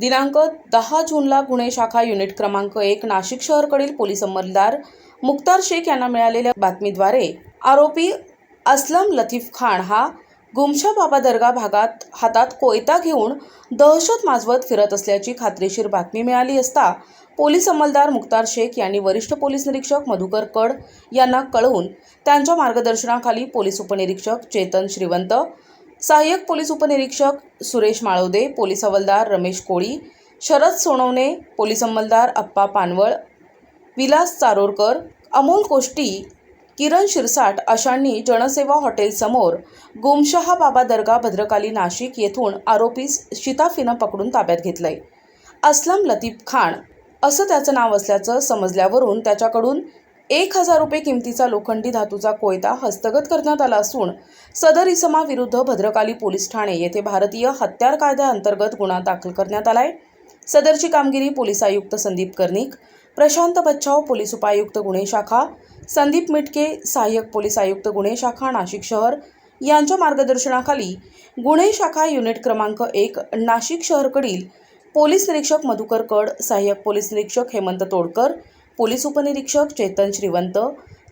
दिनांक दहा जूनला गुन्हे शाखा युनिट क्रमांक एक नाशिक शहरकडील पोलीस अंमलदार मुक्तार शेख यांना मिळालेल्या बातमीद्वारे आरोपी असलम लतीफ खान हा गुमशा बाबा दर्गा भागात हातात कोयता घेऊन दहशत माजवत फिरत असल्याची खात्रीशीर बातमी मिळाली असता पोलीस अंमलदार मुक्तार शेख यांनी वरिष्ठ पोलीस निरीक्षक मधुकर कड यांना कळवून त्यांच्या मार्गदर्शनाखाली पोलीस उपनिरीक्षक चेतन श्रीवंत सहाय्यक पोलीस उपनिरीक्षक सुरेश माळवदे पोलीस हवालदार रमेश कोळी शरद सोनवणे पोलीस अंमलदार अप्पा पानवळ विलास चारोरकर अमोल कोष्टी किरण शिरसाट अशांनी जनसेवा हॉटेलसमोर गुमशहा बाबा दर्गा भद्रकाली नाशिक येथून आरोपीस शिताफीनं पकडून ताब्यात घेतलंय. असलम लतीफ खान असं त्याचं नाव असल्याचं समजल्यावरून त्याच्याकडून एक हजार रुपये किमतीचा लोखंडी धातूचा कोयता हस्तगत करण्यात आला असून सदर इसमाविरुद्ध भद्रकाली पोलीस ठाणे येथे भारतीय हत्यार कायद्याअंतर्गत गुन्हा दाखल करण्यात आलाय. सदरची कामगिरी पोलीस आयुक्त संदीप कर्णिक प्रशांत बच्छाव पोलीस उपायुक्त गुन्हे शाखा संदीप मिटके सहाय्यक पोलीस आयुक्त गुन्हे शाखा नाशिक शहर. यांच्या मार्गदर्शनाखाली गुन्हे शाखा युनिट क्रमांक एक नाशिक शहरकडील पोलीस निरीक्षक मधुकर कड सहाय्यक पोलीस निरीक्षक हेमंत तोडकर पोलीस उपनिरीक्षक चेतन श्रीवंत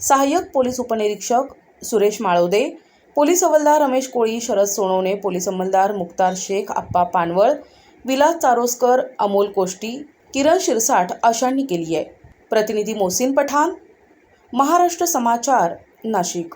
सहाय्यक पोलीस उपनिरीक्षक सुरेश माळवदे पोलीस हवालदार रमेश कोळी शरद सोनवणे पोलीस अंमलदार मुक्तार शेख आप्पा पानवळ विलास चारोस्कर अमोल कोष्टी किरण शिरसाट अशांनी केली आहे. प्रतिनिधी मोसिन पठाण महाराष्ट्र समाचार नाशिक.